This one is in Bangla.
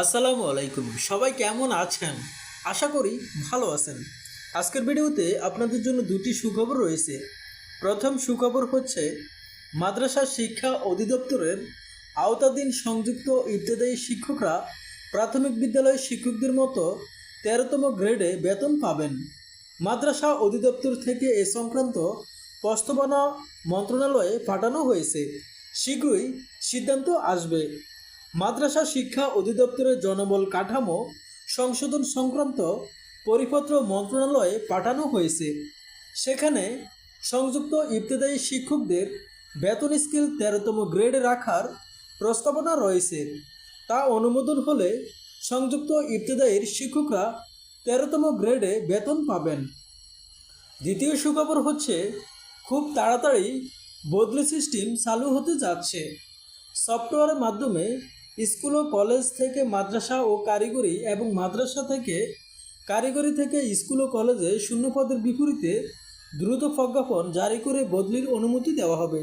আসসালামু আলাইকুম। সবাই কেমন আছেন? আশা করি ভালো আছেন। আজকের ভিডিওতে আপনাদের জন্য দুটি সুখবর রয়েছে। প্রথম সুখবর হচ্ছে, মাদ্রাসা শিক্ষা অধিদপ্তরের আওতাধীন সংযুক্ত ইবতদায়ী শিক্ষকরা প্রাথমিক বিদ্যালয়ের শিক্ষকদের মতো তেরোতম গ্রেডে বেতন পাবেন। মাদ্রাসা অধিদপ্তর থেকে এ সংক্রান্ত প্রস্তাবনা মন্ত্রণালয়ে পাঠানো হয়েছে। শীঘ্রই সিদ্ধান্ত আসবে। মাদ্রাসা শিক্ষা অধিদপ্তরের জনবল কাঠামো সংশোধন সংক্রান্ত পরিপত্র মন্ত্রণালয়ে পাঠানো হয়েছে। সেখানে সংযুক্ত ইবতদায়ী শিক্ষকদের বেতন স্কেল তেরোতম গ্রেডে রাখার প্রস্তাবনা রয়েছে। তা অনুমোদন হলে সংযুক্ত ইবতদায়ীর শিক্ষকরা তেরোতম গ্রেডে বেতন পাবেন। দ্বিতীয় সুখবর হচ্ছে, খুব তাড়াতাড়ি বদলি সিস্টেম চালু হতে যাচ্ছে। সফটওয়্যারের মাধ্যমে স্কুল ও কলেজ থেকে মাদ্রাসা ও কারিগরি এবং মাদ্রাসা থেকে কারিগরি থেকে স্কুল ও কলেজে শূন্য পদের বিপরীতে দ্রুত প্রজ্ঞাপন জারি করে বদলির অনুমতি দেওয়া হবে।